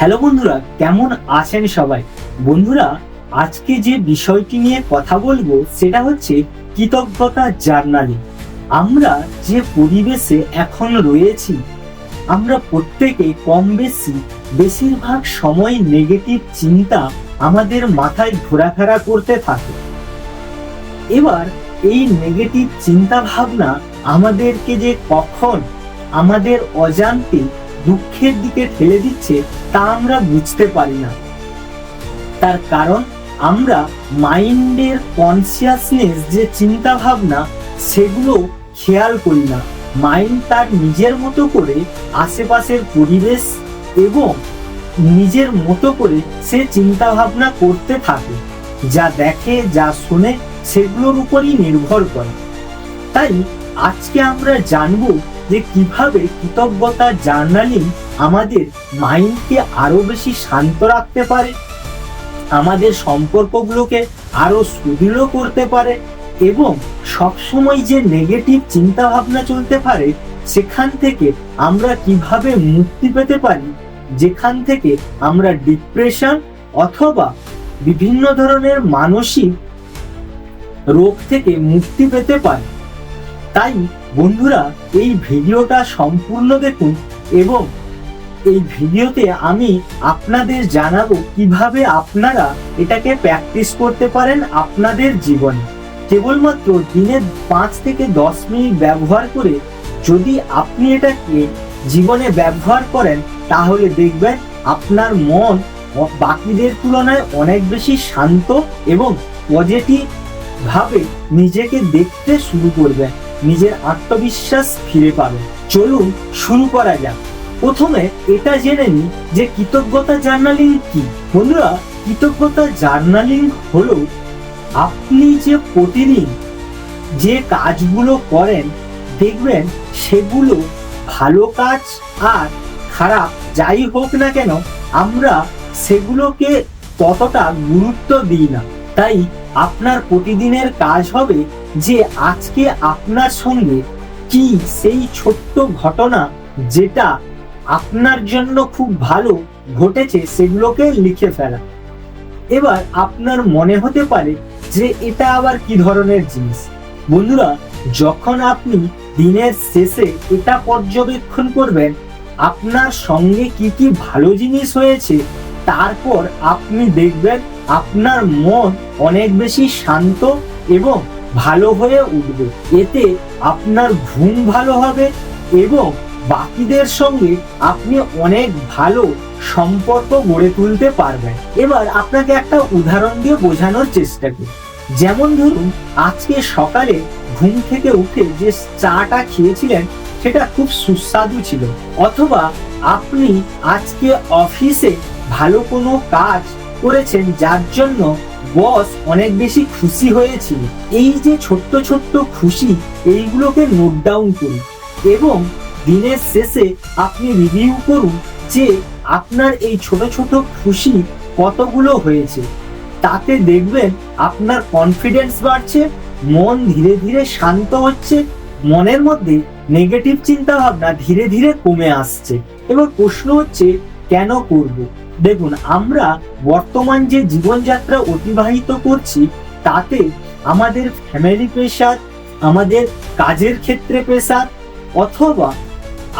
Hello বন্ধুরা, কেমন আছেন সবাই? বন্ধুরা, আজকে যে বিষয়টি নিয়ে কথা বলব, সেটা হচ্ছে কৃতজ্ঞতা জার্নালি। আমরা যে পরিবেশে এখন রয়েছি, আমরা প্রত্যেকে কম বেশি বেশিরভাগ সময় নেগেটিভ চিন্তা আমাদের মাথায় ঘোরাফেরা করতে থাকে। এবার এই নেগেটিভ চিন্তা ভাবনা আমাদেরকে যে কখন আমাদের অজান্তে দুঃখের দিকে ঠেলে দিচ্ছে তা আমরা বুঝতে পারি না। তার কারণ আমরা মাইন্ডের কনসিয়াসনেস যে চিন্তা ভাবনা সেগুলো খেয়াল করি না। মাইন্ড তার নিজের মতো করে আশেপাশের পরিবেশ এবং নিজের মতো করে সে চিন্তা ভাবনা করতে থাকে। যা দেখে, যা শুনে, সেগুলোর উপরই নির্ভর করে। তাই আজকে আমরা জানব যে কীভাবে কৃতজ্ঞতা জার্নালিং আমাদের মাইন্ডকে আরও বেশি শান্ত রাখতে পারে, আমাদের সম্পর্কগুলোকে আরও সুদৃঢ় করতে পারে এবং সবসময় যে নেগেটিভ চিন্তা ভাবনা চলতে পারে, সেখান থেকে আমরা কীভাবে মুক্তি পেতে পারি? যেখান থেকে আমরা ডিপ্রেশন অথবা বিভিন্ন ধরনের মানসিক রোগ থেকে মুক্তি পেতে পারি? তাই বন্ধুরা, এই ভিডিওটা সম্পূর্ণ দেখুন এবং এই ভিডিওতে আমি আপনাদের জানাব কীভাবে আপনারা এটাকে প্র্যাকটিস করতে পারেন আপনাদের জীবনে। কেবলমাত্র দিনে পাঁচ থেকে দশ মিনিট ব্যবহার করে যদি আপনি এটাকে জীবনে ব্যবহার করেন, তাহলে দেখবেন আপনার মন বাকিদের তুলনায় অনেক বেশি শান্ত এবং পজিটিভ ভাবে নিজেকে দেখতে শুরু করবেন নিজের আত্মবিশ্বাস ফিরে পাবেন চলুন শুরু করা যাক। প্রথমে এটা জেনে নিই যে কৃতজ্ঞতা জার্নালিং কি। বন্ধুরা, কৃতজ্ঞতা জার্নালিং হলো আপনি যে প্রতিদিন যে কাজগুলো করেন, দেখবেন সেগুলো ভালো কাজ আর খারাপ, যাই হোক না কেন, আমরা সেগুলোকে ততটা গুরুত্ব দিই না। তাই আপনার প্রতিদিনের কাজ হবে যে আজকে আপনার সঙ্গে কি সেই ছোট্ট ঘটনা যেটা আপনার জন্য খুব ভালো ঘটেছে সেগুলোকে লিখে ফেলা। এবার আপনার মনে হতে পারে যে এটা আবার কি ধরনের জিনিস? বন্ধুরা, যখন আপনি দিনের শেষে এটা পর্যবেক্ষণ করবেন, আপনার সঙ্গে কি কি ভালো জিনিস হয়েছে, তারপর আপনি দেখবেন আপনার মন অনেক বেশি শান্ত এবং ভালো হয়ে উঠবে। এতে আপনার ঘুম ভালো হবে এবং বাকিদের সঙ্গে আপনি অনেক ভালো সম্পর্ক গড়ে তুলতে পারবেন। এবার আপনাকে একটা উদাহরণ দিয়ে বোঝানোর চেষ্টা করি। যেমন ধরুন, আজকে সকালে ঘুম থেকে উঠে যে চাটা খেয়েছিলেন, সেটা খুব সুস্বাদু ছিল। অথবা আপনি আজকে অফিসে ভালো কোনো কাজ করেছেন, যার জন্য বস অনেক বেশি খুশি হয়েছিল। এই যে ছোট্ট ছোট্ট খুশি, এইগুলোকে নোট ডাউন করুন এবং দিনের শেষে আপনি রিভিউ করুন যে আপনার এই ছোট ছোট খুশি কতগুলো হয়েছে। তাতে দেখবেন আপনার কনফিডেন্স বাড়ছে, মন ধীরে ধীরে শান্ত হচ্ছে, মনের মধ্যে নেগেটিভ চিন্তা ভাবনা ধীরে ধীরে কমে আসছে। এবার প্রশ্ন হচ্ছে, কেন করব? দেখুন, আমরা বর্তমান যে জীবনযাত্রা অতিবাহিত করছি, তাতে আমাদের ফ্যামিলি প্রেশার আমাদের কাজের ক্ষেত্রে প্রেশার অথবা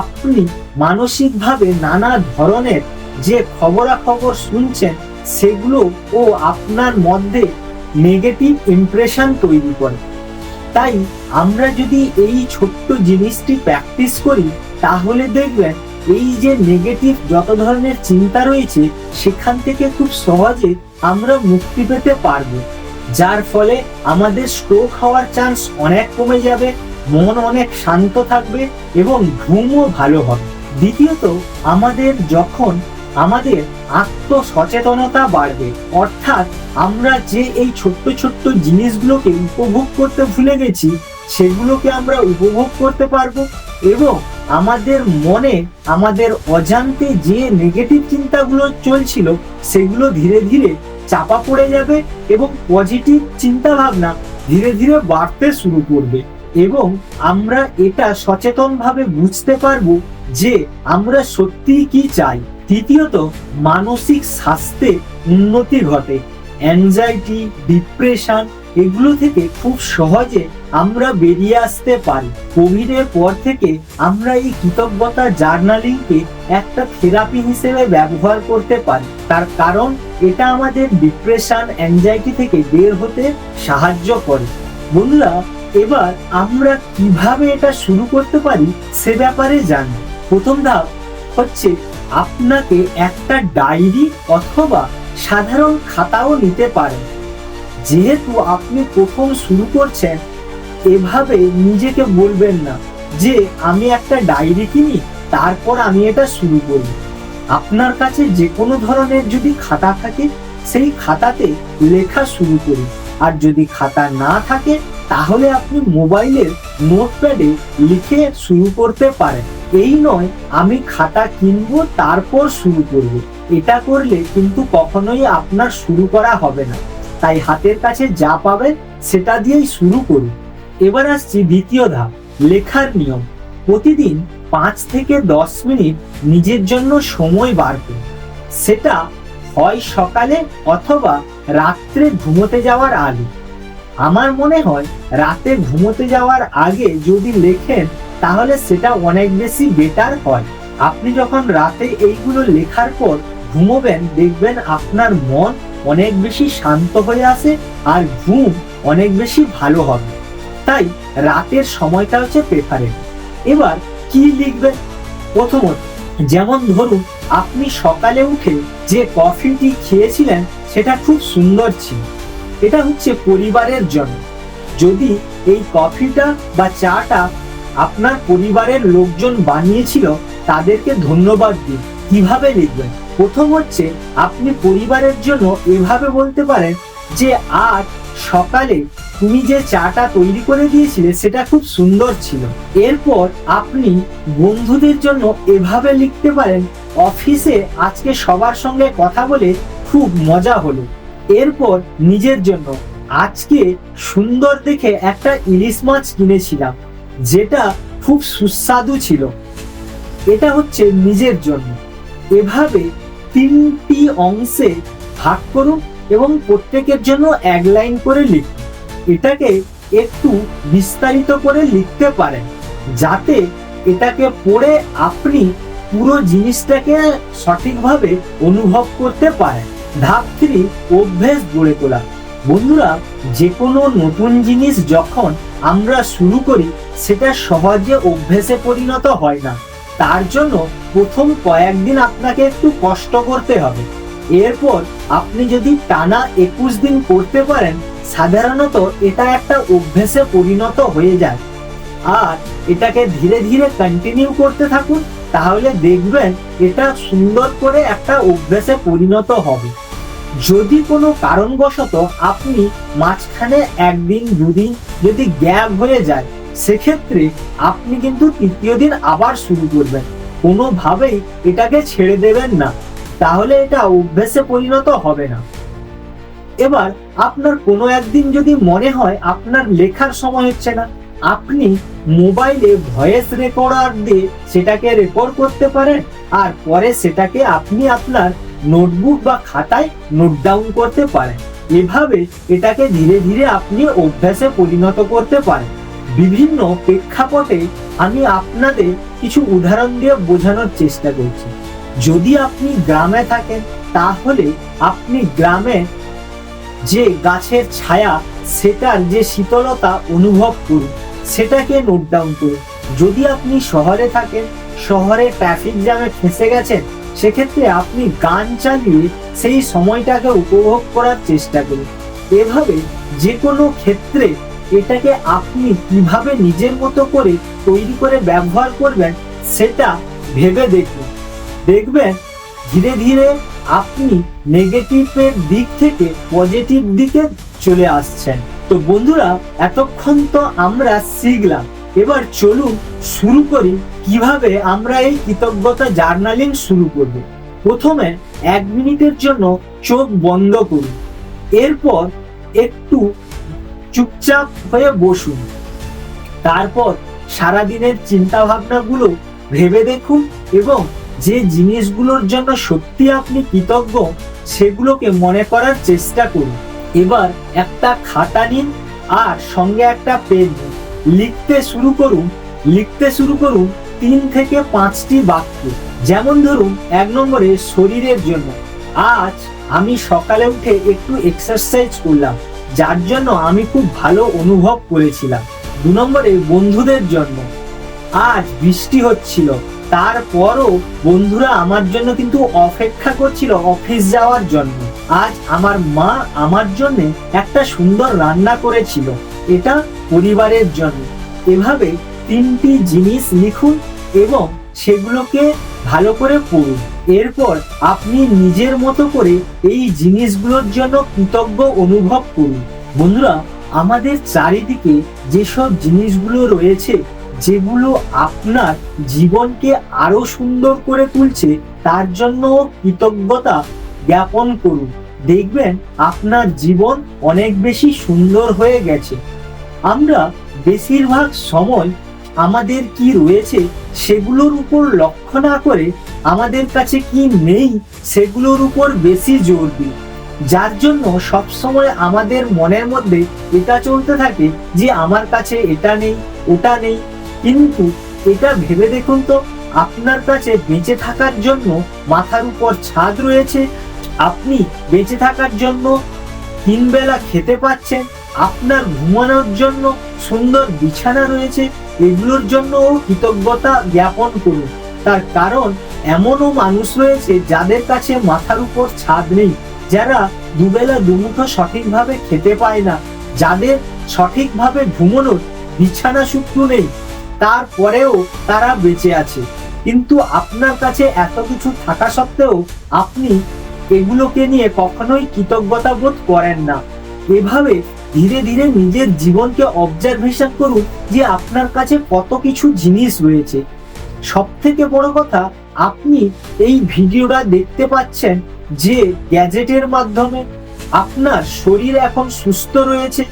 আপনি মানসিকভাবে নানা ধরনের যে খবরাখবর শুনছেন, সেগুলো ও আপনার মধ্যে নেগেটিভ ইমপ্রেশন তৈরি করে। তাই আমরা যদি এই ছোট্ট জিনিসটি প্র্যাকটিস করি, তাহলে দেখবেন এই যে নেগেটিভ যত ধরনের চিন্তা রয়েছে, সেখান থেকে খুব সহজে আমরা মুক্তি পেতে পারব। যার ফলে আমাদের স্ট্রোক হওয়ার চান্স অনেক কমে যাবে, মন অনেক শান্ত থাকবে এবং ঘুমও ভালো হবে। দ্বিতীয়ত, আমাদের যখন আমাদের আত্মসচেতনতা বাড়বে, অর্থাৎ আমরা যে এই ছোট্ট ছোট্ট জিনিসগুলোকে উপভোগ করতে ভুলে গেছি, সেগুলোকে আমরা উপভোগ করতে পারব এবং আমাদের মনে, আমাদের অজান্তে যে নেগেটিভ চিন্তাগুলো চলছিল, সেগুলো ধীরে ধীরে চাপা পড়ে যাবে এবং পজিটিভ চিন্তা ভাবনা ধীরে ধীরে বাড়তে শুরু করবে। এবং আমরা এটা সচেতনভাবে বুঝতে পারব যে আমরা সত্যিই কি চাই। তৃতীয়ত, মানসিক স্বাস্থ্যে উন্নতি ঘটে। অ্যাংজাইটি ডিপ্রেশন এগুলো থেকে খুব সহজে আমরা বেরিয়ে আসতে পারি। কোভিডের পর থেকে আমরা এই কৃতজ্ঞতা জার্নালিংকে একটা থেরাপি হিসেবে ব্যবহার করতে পারি। তার কারণ এটা আমাদের ডিপ্রেশন অ্যাংজাইটি থেকে বের হতে সাহায্য করে। বন্ধুরা, এবার আমরা কীভাবে এটা শুরু করতে পারি সে ব্যাপারে জানি। প্রথম ধাপ হচ্ছে আপনাকে একটা ডায়েরি অথবা সাধারণ খাতাও নিতে পারেন। যেহেতু আপনি প্রথম শুরু করছেন, এভাবে নিজেকে বলবেন না যে, আমি একটা ডায়েরি কিনি, তারপর আমি এটা শুরু করব। আপনার কাছে যে কোনো ধরনের যদি খাতা থাকে, সেই খাতাতে লেখা শুরু করুন। আর যদি খাতা না থাকে, তাহলে আপনি মোবাইলের নোটপ্যাডে লিখে শুরু করতে পারেন। এই নয়, আমি খাতা কিনবো, তারপর শুরু করব। এটা করলে কিন্তু কখনোই আপনার শুরু করা হবে না। তাই হাতের কাছে যা পাবেন সেটা দিয়েই শুরু করুন। এবার আসছি দ্বিতীয় ধাপ, লেখার নিয়ম। প্রতিদিন পাঁচ থেকে দশ মিনিট নিজের জন্য সময় বার করুন। সেটা হয় সকালে অথবা রাত্রে ঘুমোতে যাওয়ার আগে। আমার মনে হয় রাতে ঘুমোতে যাওয়ার আগে যদি লেখেন, তাহলে সেটা অনেক বেশি বেটার হয়। আপনি যখন রাতে এইগুলো লেখার পর ঘুমোবেন, দেখবেন আপনার মন অনেক বেশি শান্ত হয়ে আসে আর ঘুম অনেক বেশি ভালো হবে। তাই রাতের সময়টা হচ্ছে প্রেফারেন্স এবার কি লিখবেন প্রথমত, যেমন ধরুন, আপনি সকালে উঠে যে কফিটি খেয়েছিলেন, সেটা খুব সুন্দর ছিল। এটা হচ্ছে পরিবারের জন্য। যদি এই কফিটা বা চাটা আপনার পরিবারের লোকজন বানিয়েছিল, তাদেরকে ধন্যবাদ দিন। কীভাবে লিখবেন? প্রথম হচ্ছে আপনি পরিবারের জন্য এভাবে বলতে পারেন যে, আজ সকালে তুমি যে চাটা তৈরি করে দিয়েছিলে সেটা খুব সুন্দর ছিল। এরপর আপনি বন্ধুদের জন্য এভাবে লিখতে পারেন, অফিসে আজকে সবার সঙ্গে কথা বলে খুব মজা হলো। এরপর নিজের জন্য, আজকে সুন্দর দেখে একটা ইলিশ মাছ কিনেছিলাম, যেটা খুব সুস্বাদু ছিল। এটা হচ্ছে নিজের জন্য। এভাবে তিনটি অংশে ভাগ করুন এবং প্রত্যেকের জন্য এক লাইন করে লিখুন। এটাকে একটু বিস্তারিত করে লিখতে পারেন, যাতে এটাকে পড়ে আপনি পুরো জিনিসটাকে সঠিকভাবে অনুভব করতে পারেন। ধাপ থ্রি, অভ্যেস গড়ে তোলা। বন্ধুরা যে কোনো নতুন জিনিস যখন আমরা শুরু করি, সেটা সহজে অভ্যেসে পরিণত হয় না। তার জন্য প্রথম কয়েকদিন আপনাকে একটু কষ্ট করতে হবে। এরপর আপনি যদি টানা একুশ দিন করতে পারেন, সাধারণত এটা একটা অভ্যেসে পরিণত হয়ে যায়। আর এটাকে ধীরে ধীরে কন্টিনিউ করতে থাকুন, তাহলে দেখবেন এটা সুন্দর করে একটা অভ্যেসে পরিণত হবে। যদি কোনো কারণবশত আপনি মাঝখানে একদিন, দুদিন যদি গ্যাপ হয়ে যায় সেক্ষেত্রে আপনি কিন্তু তৃতীয় দিন আবার শুরু করবেন। কোনোভাবেই এটাকে ছেড়ে দেবেন না। তাহলে এটা অভ্যেসে পরিণত হবে না। এবার আপনার কোনো একদিন যদি মনে হয় আপনার লেখার সময় হচ্ছে না, আপনি মোবাইলে ভয়েস রেকর্ডার দিয়ে সেটাকে রেকর্ড করতে পারেন আর পরে সেটাকে আপনি আপনার নোটবুক বা খাতায় নোট ডাউন করতে পারেন। এভাবে এটাকে ধীরে ধীরে আপনি অভ্যাসে পরিণত করতে পারেন। বিভিন্ন প্রেক্ষাপটে আমি আপনাদের কিছু উদাহরণ দিয়ে বোঝানোর চেষ্টা করছি। যদি আপনি গ্রামে থাকেন, তাহলে আপনি গ্রামে যে গাছের ছায়া, সেটার যে শীতলতা অনুভব করুন। সেটাকে নোট ডাউন করুন। যদি আপনি শহরে থাকেন, শহরে ট্রাফিক জ্যামে ফেঁসে গেছেন, সেক্ষেত্রে আপনি গান চালিয়ে সেই সময়টাকে উপভোগ করার চেষ্টা করুন। এভাবে যে কোনো ক্ষেত্রে এটাকে আপনি কীভাবে নিজের মতো করে তৈরি করে ব্যবহার করবেন সেটা ভেবে দেখুন। দেখবেন, ধীরে ধীরে আপনি নেগেটিভের দিক থেকে পজিটিভ দিকে চলে আসছেন। তো বন্ধুরা, এতক্ষণ তো আমরা শিখলাম। এবার চলুন শুরু করি কীভাবে আমরা এই কৃতজ্ঞতা জার্নালিং শুরু করব। প্রথমে এক মিনিটের জন্য চোখ বন্ধ করুন। এরপর একটু চুপচাপ হয়ে বসুন। তারপর সারাদিনের চিন্তা ভাবনাগুলো ভেবে দেখুন এবং যে জিনিসগুলোর জন্য সত্যি আপনি কৃতজ্ঞ, সেগুলোকে মনে করার চেষ্টা করুন। এবার একটা খাতা নিন আর সঙ্গে একটা পেন নিন। লিখতে শুরু করুন, লিখতে শুরু করুন তিন থেকে পাঁচটি বাক্য। যেমন ধরুন, এক নম্বরে শরীরের জন্য। আজ আমি সকালে উঠে একটু এক্সারসাইজ করলাম। যার জন্য আমি খুব ভালো অনুভব করেছিলাম। দু নম্বরে বন্ধুদের জন্য। আজ বৃষ্টি হচ্ছিল। তারপরও বন্ধুরা আমার জন্য কিন্তু অপেক্ষা করছিল অফিস যাওয়ার জন্য। আজ আমার মা আমার জন্য একটা সুন্দর রান্না করেছিল। এটা পরিবারের জন্য। এভাবে তিনটি জিনিস লিখুন এবং সেগুলোকে ভালো করে পড়ুন। এরপর আপনি নিজের মতো করে এই জিনিসগুলোর জন্য কৃতজ্ঞ অনুভব করুন। বন্ধুরা, আমাদের চারিদিকে যেসব জিনিসগুলো রয়েছে, যেগুলো আপনার জীবনকে আরও সুন্দর করে তুলছে, তার জন্য কৃতজ্ঞতা জ্ঞাপন করুন। দেখবেন, আপনার জীবন অনেক বেশি সুন্দর হয়ে গেছে। আমরা বেশিরভাগ সময় আমাদের কি রয়েছে সেগুলোর উপর লক্ষ্য না করে আমাদের কাছে কি নেই সেগুলোর উপর বেশি জোর দিই যার জন্য সব সময় আমাদের মনের মধ্যে এটা চলতে থাকে যে আমার কাছে এটা নেই, ওটা নেই। কিন্তু এটা ভেবে দেখুন তো, আপনার কাছে বেঁচে থাকার জন্য মাথার উপর ছাদ রয়েছে, আপনি বেঁচে থাকার জন্য তিন বেলা খেতে পাচ্ছেন আপনার ঘুমানোর জন্য সুন্দর বিছানা রয়েছে, এগুলোর জন্য কৃতজ্ঞতা জ্ঞাপন করুন। তার কারণ, এমনও মানুষ রয়েছে যাদের কাছে মাথার উপর ছাদ নেই, যারা দুবেলা দুমুঠো সঠিকভাবে খেতে পায় না, যাদের সঠিকভাবে ঘুমানোর বিছানা সূত্র নেই, তারপরেও তারা বেঁচে আছে। কিন্তু আপনার কাছে এত কিছু থাকা সত্ত্বেও আপনি এগুলোকে নিয়ে কখনোই কৃতজ্ঞতা বোধ করেন না। এভাবে ধীরে ধীরে নিজের জীবনকে অবজারভেশন করুন যে আপনার কাছে কত কিছু জিনিস রয়েছে। সব থেকে বড় কথা, আপনি এই ভিডিওটা দেখতে পাচ্ছেন যে গ্যাজেটের মাধ্যমে আপনার শরীর এখন সুস্থ রয়েছে,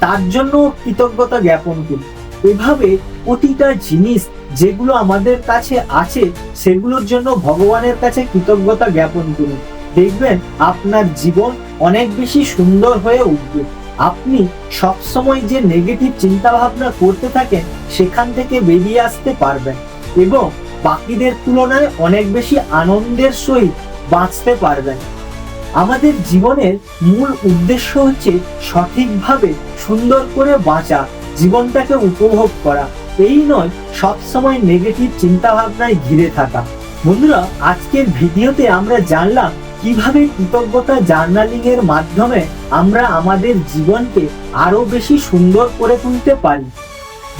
তার জন্য কৃতজ্ঞতা জ্ঞাপন করুন। এভাবে প্রতিটা জিনিস যেগুলো আমাদের কাছে আছে, সেগুলোর জন্য ভগবানের কাছে কৃতজ্ঞতা জ্ঞাপন করুন। দেখবেন আপনার জীবন অনেক বেশি সুন্দর হয়ে উঠবে। আপনি সবসময় যে নেগেটিভ চিন্তা ভাবনা করতে থাকেন, সেখান থেকে বেরিয়ে আসতে পারবেন এবং বাকিদের তুলনায় অনেক বেশি আনন্দের সহিত বাঁচতে পারবেন। আমাদের জীবনের মূল উদ্দেশ্য হচ্ছে সঠিকভাবে সুন্দর করে বাঁচা, জীবনটাকে উপভোগ করা। এই নয়, সবসময় নেগেটিভ চিন্তা ভাবনায় ঘিরে থাকা। বন্ধুরা, আজকের ভিডিওতে আমরা জানলাম কীভাবে কৃতজ্ঞতা জার্নালিং এর মাধ্যমে আমরা আমাদের জীবনকে আরও বেশি সুন্দর করে তুলতে পারি?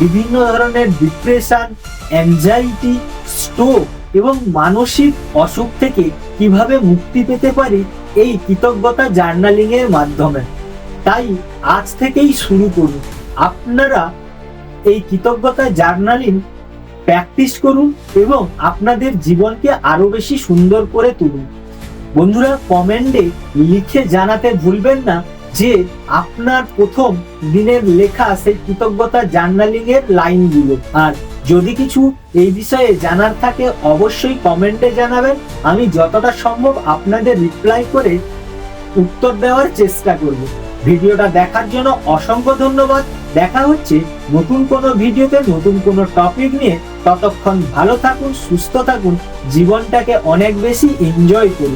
বিভিন্ন ধরনের ডিপ্রেশন অ্যাংজাইটি স্ট্রোক এবং মানসিক অসুখ থেকে কীভাবে মুক্তি পেতে পারি এই কৃতজ্ঞতা জার্নালিং এর মাধ্যমে? তাই আজ থেকেই শুরু করুন। আপনারা এই কৃতজ্ঞতা জার্নালিং প্র্যাকটিস করুন এবং আপনাদের জীবনকে আরও বেশি সুন্দর করে তুলুন। বন্ধুরা কমেন্টে লিখে জানাতে ভুলবেন না যে আপনার প্রথম দিনের লেখা সেই কৃতজ্ঞতা জার্নালিং এর লাইনগুলো। আর যদি কিছু এই বিষয়ে জানার থাকে অবশ্যই কমেন্টে জানাবেন। আমি যতটা সম্ভব আপনাদের রিপ্লাই করে উত্তর দেওয়ার চেষ্টা করব। ভিডিওটা দেখার জন্য অসংখ্য ধন্যবাদ। দেখা হচ্ছে নতুন কোনো ভিডিওতে নতুন কোনো টপিক নিয়ে। ততক্ষণ ভালো থাকুন, সুস্থ থাকুন, জীবনটাকে অনেক বেশি এনজয় করুন।